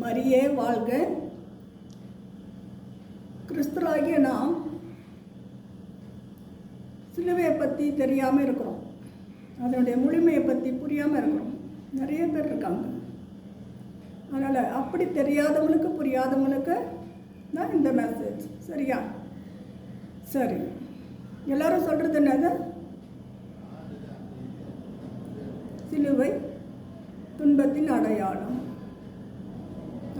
மரியே வாழ்க. கிறிஸ்தராகிய நாம் சிலுவையை பற்றி தெரியாமல் இருக்கிறோம். அதனுடைய முழுமையை பற்றி புரியாமல் இருக்கிறோம். நிறைய பேர் இருக்காங்க. அதனால் அப்படி தெரியாதவங்களுக்கு புரியாதவங்களுக்கு தான் இந்த மெசேஜ் சரியா? சரி. எல்லாரும் சொல்கிறது என்னது? சிலுவை துன்பத்தின் அடையாளம்.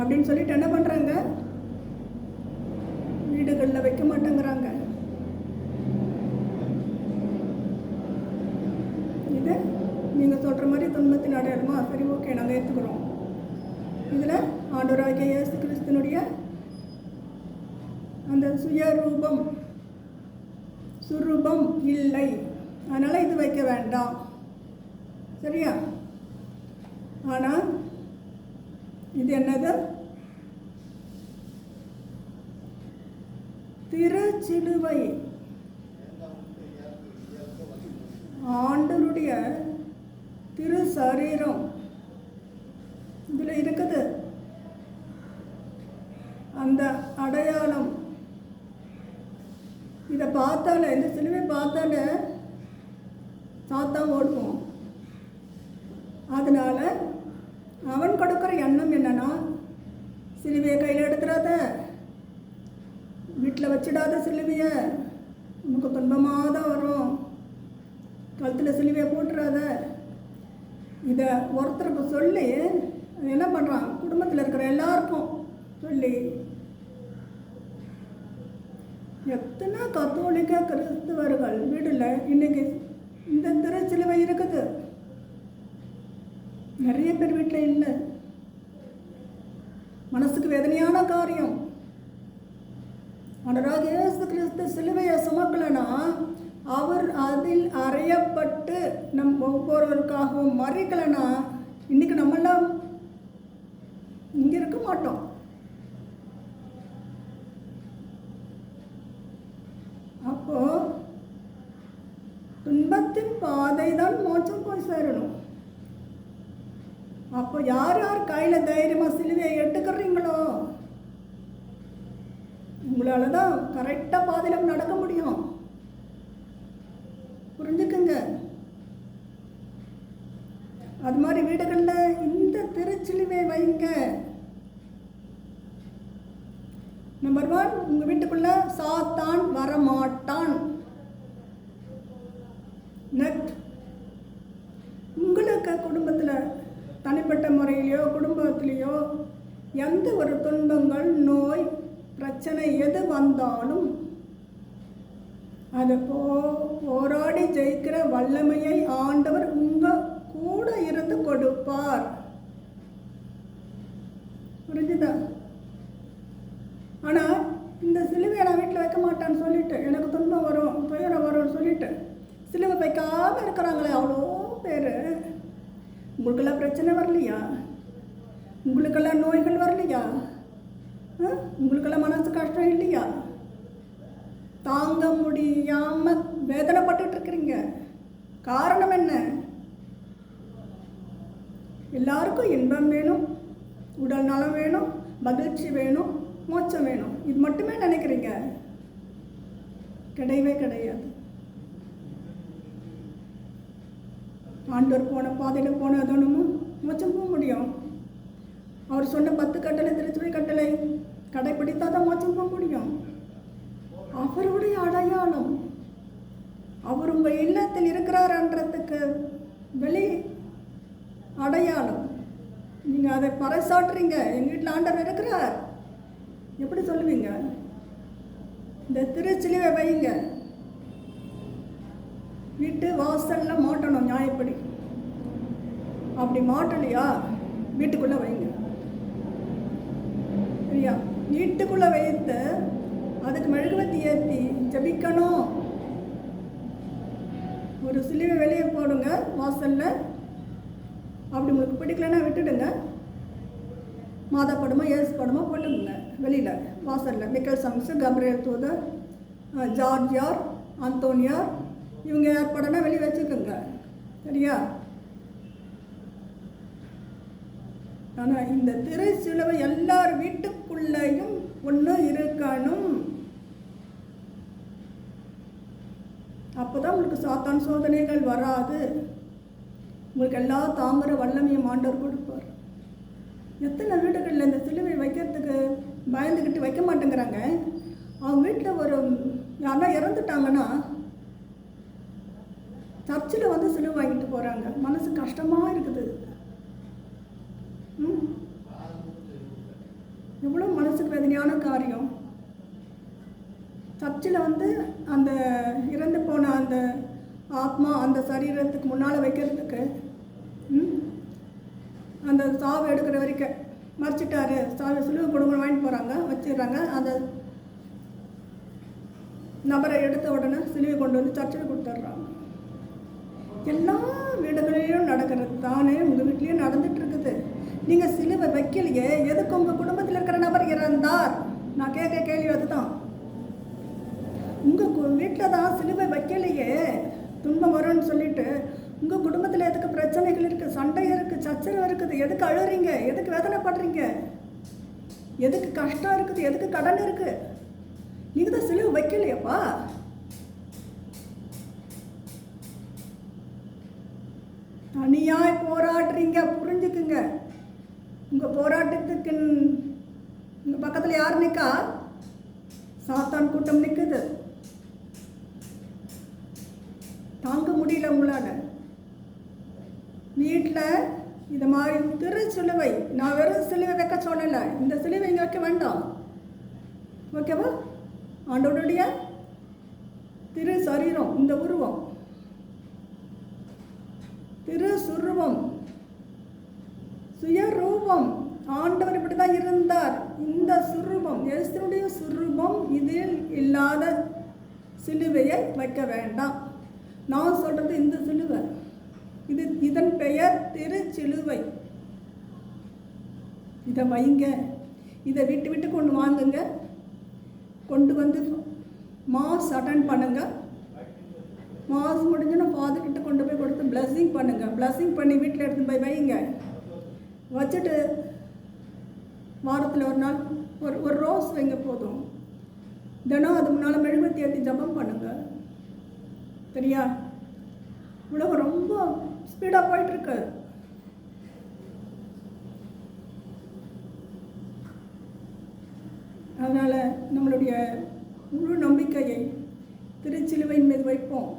அப்படின்னு சொல்லிட்டு என்ன பண்ணுறாங்க வீடுகளில் வைக்க மாட்டேங்கிறாங்க. இது நீங்கள் சொல்கிற மாதிரி துன்பத்தின் அடையாளமா? சரி ஓகே நாங்கள் ஏற்றுக்கிறோம் இதில் ஆண்டோராகிய இயேசு கிறிஸ்தனுடைய அந்த சுயரூபம் சுரூபம் இல்லை. அதனால் இது வைக்க வேண்டாம். சரியா? ஆனால் இது என்னது? திருச்சிலுவை ஆண்டருடைய திரு சரீரம் இதில் இருக்குது. அந்த அடையாளம். இதை பார்த்தாலே இந்த சிலுவை பார்த்தாலே சாத்தா ஓடுவோம். அதனால அவன் கொடுக்குற எண்ணம் என்னன்னா சிலுவையை கையில் எடுத்துடாத. வீட்டில் வச்சிடாத சிலுவையை. உனக்கு துன்பமாக தான் வரும். கழுத்தில் சிலுவையை போட்டுறாத. இதை ஒருத்தருக்கு சொல்லி என்ன பண்ணுறான் குடும்பத்தில் இருக்கிற எல்லாருக்கும் சொல்லி. எத்தனை கத்தோலிக்க கிறிஸ்துவர்கள் வீட்டில் இன்னைக்கு இந்த திருச்சிலுவை இருக்குது. நிறைய பேர் வீட்டில் இல்லை. மனசுக்கு வேதனையான காரியம். ஆண்டவராக இயேசு கிறிஸ்து சிலுவையை சுமக்கலைன்னா அவர் அதில் அறையப்பட்டு நம் ஒவ்வொருவருக்காகவும் மறைக்கலைன்னா இன்னைக்கு நம்மெல்லாம் இங்கே இருக்க மாட்டோம். அப்போ துன்பத்தின் பாதை தான் மோட்சம் போய் சேரணும். அப்போ யார் யார் கையில் தைரியமாக சிலுவையை எடுத்துக்கிறீங்களோ? உங்களால் தான் கரெக்டாக பாதையில் நடக்க முடியும். புரிஞ்சுக்குங்க. அது மாதிரி வீடுகளில் இந்த திருச்சிலுவை வைங்க. நம்பர் ஒன் உங்கள் வீட்டுக்குள்ளே சாத்தான் வரமாட்டான். எந்த ஒரு துன்பங்கள் நோய் பிரச்சனை எது வந்தாலும் அது போ போராடி ஜெயிக்கிற வல்லமையை ஆண்டவர் உங்க கூட இருந்து கொடுப்பார். புரிஞ்சுதா? ஆனால் இந்த சிலுவையை நான் வீட்டில் வைக்க மாட்டேன்னு சொல்லிட்டு எனக்கு துன்பம் வரும் துயரம் வரும்னு சொல்லிட்டு சிலுவை வைக்காம இருக்கிறாங்களே அவ்வளோ பேர். உங்களுக்கெல்லாம் பிரச்சனை வரலையா? உங்களுக்கெல்லாம் நோய்கள் வரலையா? உங்களுக்கெல்லாம் மனசு கஷ்டம் இல்லையா? தாங்க முடியாம வேதனைப்பட்டு இருக்கிறீங்க. காரணம் என்ன? எல்லாருக்கும் இன்பம் வேணும் உடல் நலம் வேணும் மகிழ்ச்சி வேணும் மோச்சம் வேணும். இது மட்டுமே நினைக்கிறீங்க? கிடையவே கிடையாது. ஆண்டோர் போன பாதையில் போனதனும் மோச்சம் போக முடியும். அவர் சொன்ன பத்து கட்டளை திருச்சுவை கட்டளை கடைப்பிடித்தா தான் மோச்சம் போக முடியும். அவருடைய அடையாளம் அவர் உங்கள் இல்லத்தில் இருக்கிறார்ன்றதுக்கு வெளி அடையாளம். நீங்கள் அதை பறைசாட்டுறீங்க எங்கள் வீட்டில் ஆண்டவர் இருக்கிறார். எப்படி சொல்லுவீங்க? இந்த திருச்சிலுவை வைங்க வீட்டு வாசலில் மாட்டணும் நியாயப்படி. அப்படி மாட்டலையா? வீட்டுக்குள்ளே வைங்க. சரியா வீட்டுக்குள்ளே வைத்து அதுக்கு மெழுகுவத்தி ஏற்றி ஜபிக்கணும். ஒரு சிலுவை வெளியே போடுங்க வாசலில். அப்படி உங்களுக்கு பிடிக்கலன்னா விட்டுடுங்க. மாதா படமோ ஏசு படமோ போட்டுங்க வெளியில் வாசலில். மிக்கல் சம்ஸ் கப்ரியல் தூதர் ஜார்ஜியார் அந்தோனியார் இவங்க யார் படம்னா வெளியே வச்சுக்கோங்க. சரியா? ஆனால் இந்த திரை சிலுவை எல்லார் வீட்டுக்குள்ளேயும் ஒன்று இருக்கணும். அப்போதான் உங்களுக்கு சாத்தான் சோதனைகள் வராது. உங்களுக்கு எல்லா தாங்குற வல்லமையும் ஆண்டவர் கொடுப்பார். எத்தனை வீடுகளில் இந்த சிலுவை வைக்கிறதுக்கு பயந்துக்கிட்டு வைக்க மாட்டேங்கிறாங்க. அவங்க வீட்டில் ஒரு யாரா இறந்துட்டாங்கன்னா சர்ச்சில் வந்து சிலுவை வாங்கிட்டு போகிறாங்க மனசு கஷ்டமாக இருக்குது. வேதனையான காரியம். சர்ச்சில் வந்து அந்த இறந்து போன அந்த ஆத்மா அந்த சரீரத்துக்கு முன்னால் வைக்கிறதுக்கு அந்த சாவு எடுக்கிற வரைக்கும் மறைச்சிட்டாரு. சாவை சிலுவை கொடுங்க வாங்கிட்டு போகிறாங்க வச்சிடுறாங்க. அந்த நபரை எடுத்த உடனே சிலுவை கொண்டு வந்து சர்ச்சில் கொடுத்துட்றாங்க. எல்லா வீடுகளிலும் நடக்கிறது தானே உங்கள் வீட்லேயும் நடந்துட்டு நீங்கள் சிலுவை வைக்கலையே எதுக்கு உங்கள் குடும்பத்தில் இருக்கிற நபர் இறந்தார்? நான் கேட்க கேள்வி அதுதான். உங்கள் வீட்டில் தான் சிலுவை வைக்கலையே துன்பம் வரும்னு சொல்லிட்டு உங்கள் குடும்பத்தில் எதுக்கு பிரச்சனைகள் இருக்குது சண்டை இருக்குது சச்சரவு இருக்குது எதுக்கு அழுறீங்க எதுக்கு வேதனைப்படுறீங்க? எதுக்கு கஷ்டம் இருக்குது எதுக்கு கடன் இருக்குது நீங்கள் தான் சிலுவை வைக்கலையப்பா. தனியாய் போராடுறீங்க புரிஞ்சுக்குங்க. உங்கள் போராட்டத்துக்கு உங்கள் பக்கத்தில் யார் நிற்கா சாத்தான் கூட்டம் நிற்குது தாங்க முடியல உங்களால். வீட்டில் இது மாதிரி திரு சிலுவை நான் வெறும் சிலுவை வைக்க சொல்லலை. இந்த சிலுவை இங்கே வைக்க வேண்டாம். ஓகேவா? ஆண்டவருடைய திரு சரீரம் இந்த உருவம். திரு சுருவம். சுயரூபம். ஆண்டவர் இப்படி தான் இருந்தார். இந்த சுரூபம் எழுத்தினுடைய சுரூபம் இதில் இல்லாத சிலுவையை வைக்க வேண்டாம். நான் சொல்றது இந்த சிலுவை. இது இதன் பெயர் திருச்சிலுவை. இதை வைங்க. இதை விட்டு விட்டு கொண்டு வாங்குங்க. கொண்டு வந்து மாஸ் அட்டன் பண்ணுங்க. மாஸ் முடிஞ்சோன்னா ஃபாதர் கிட்ட கொண்டு போய் கொடுத்து பிளஸ்ஸிங் பண்ணுங்க. பிளஸ்ஸிங் பண்ணி வீட்டில் எடுத்து போய் வைங்க. வச்சுட்டு வாரத்தில் ஒரு நாள் ஒரு ஒரு ரோஸ் வைங்க போதும். தினம் அது முன்னால் மெழுகுவத்தி ஏற்றி ஜபம் பண்ணுங்கள் சரியா? உலகம் ரொம்ப ஸ்பீடாக போயிட்டுருக்கு. அதனால் நம்மளுடைய முழு நம்பிக்கையை திருச்சிலுவையின் மீது வைப்போம்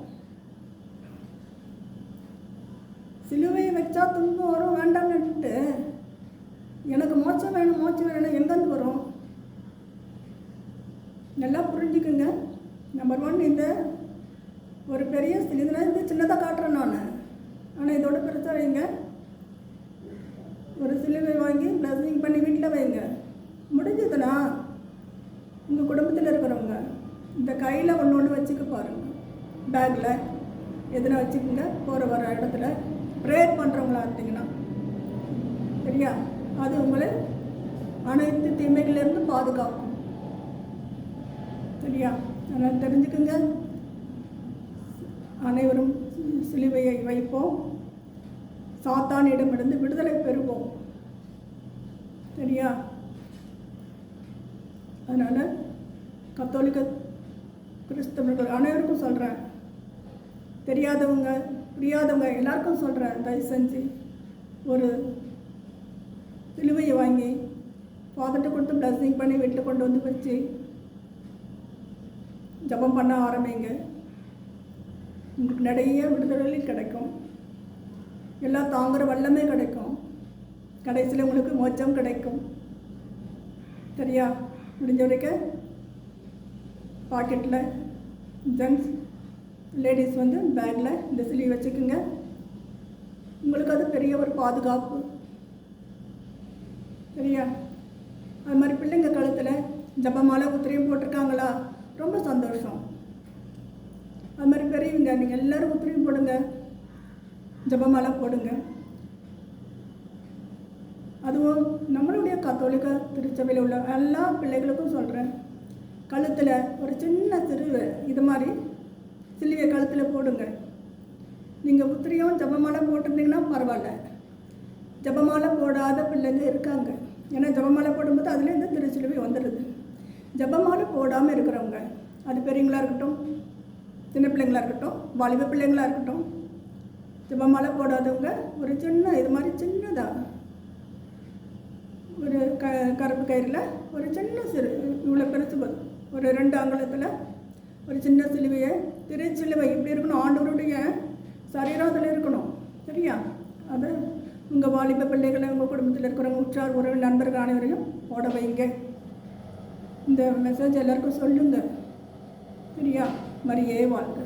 சிலுவையை வச்சா துன்பம் வரும் வேண்டாம்னுட்டு எனக்கு மோச்சம் வேணும் மோச்சம் வேணும் எங்கேருந்து வரும்? நல்லா புரிஞ்சுக்குங்க. நம்பர் ஒன் இந்த ஒரு பெரிய இதெல்லாம் இது சின்னதாக காட்டுறேன் நான். ஆனால் இதோட பெருசாக வைங்க. ஒரு சிலுவை வாங்கி ப்ளஸிங் பண்ணி வீட்டில் வைங்க. முடிஞ்சதுன்னா உங்கள் குடும்பத்தில் இருக்கிறவங்க இந்த கையில் ஒன்று ஒன்று வச்சுக்க பாருங்க. பேக்கில் எதுனா வச்சுக்கோங்க. போகிற வர இடத்துல. ப்ரேயர் பண்ணுறவங்களா இருந்தீங்கன்னா. சரியா? அது உங்களை அனைத்து தீமைகளிலிருந்து பாதுகாக்கும். சரியா? அதனால் தெரிஞ்சுக்குங்க. அனைவரும் சிலுவையை வைப்போம். சாத்தானிடமிருந்து விடுதலை பெறுவோம். சரியா? அதனால் கத்தோலிக்க கிறிஸ்தவர்கள் அனைவருக்கும் சொல்கிறேன் தெரியாதவங்க புரியாதவங்க எல்லாருக்கும் சொல்கிறேன் தயவு செஞ்சு ஒரு சிலுவையை வாங்கி ஃபாதர்கிட்ட கொடுத்து பிளஸ்ஸிங் பண்ணி வீட்டில் கொண்டு வந்து வச்சு ஜபம் பண்ண ஆரம்பிங்க. உங்களுக்கு நிறைய விடுதலை கிடைக்கும். எல்லாம் தாங்குகிற வல்லமே கிடைக்கும். கடைசியில் உங்களுக்கு மோச்சம் கிடைக்கும். சரியா? முடிஞ்ச வரைக்கும் பாக்கெட்டில் ஜென்ஸ் லேடிஸ் வந்து பேக்கில் இந்த சிலி வச்சுக்கோங்க. உங்களுக்கு அது பெரிய ஒரு பாதுகாப்பு. சரியா? அது மாதிரி பிள்ளைங்க கழுத்தில் ஜபமாலை உத்திரையும் போட்டிருக்காங்களா? ரொம்ப சந்தோஷம். அது மாதிரி பெரியவங்க நீங்கள் எல்லோரும் உத்திரையும் போடுங்க. ஜபமாலை போடுங்க. அதுவும் நம்மளுடைய கத்தோலிக்க திருச்சபையில் உள்ள எல்லா பிள்ளைகளுக்கும் சொல்கிறேன் கழுத்தில் ஒரு சின்ன சிறுவை இது மாதிரி சில்லியை கழுத்தில் போடுங்க. நீங்கள் உத்திரியும் ஜபமாலை போட்டிருந்தீங்கன்னா பரவாயில்ல. ஜபமாலை போடாத பிள்ளைங்க இருக்காங்க. ஏன்னா ஜபமாலை போடும்போது அதுலேருந்து திருச்சிலுவை வந்துடுது. ஜபமாலை போடாமல் இருக்கிறவங்க அது பெரியவங்களாக இருக்கட்டும் சின்ன பிள்ளைங்களா இருக்கட்டும் வாலிப பிள்ளைங்களா இருக்கட்டும் ஜபமாலை போடாதவங்க ஒரு சின்ன இது மாதிரி சின்னதாக ஒரு க கருப்பு கயிறில் ஒரு சின்ன சிறு இவ்வளோ பெருசு போதும் ஒரு ரெண்டு அங்குலத்தில் ஒரு சின்ன சிலுவையை திருச்சிலுவை இப்படி இருக்கணும்? ஆண்டவருடைய சரீரம் அதில் இருக்கணும். சரியா? அது உங்கள் வாலிப பிள்ளைகளை உங்கள் குடும்பத்தில் இருக்கிறவங்க உற்றார் உறவு நண்பர்கள் அனைவரையும் ஓட வைங்க. இந்த மெசேஜ் எல்லாருக்கும் சொல்லுங்க. சரியா மரியே வாழ்க்கை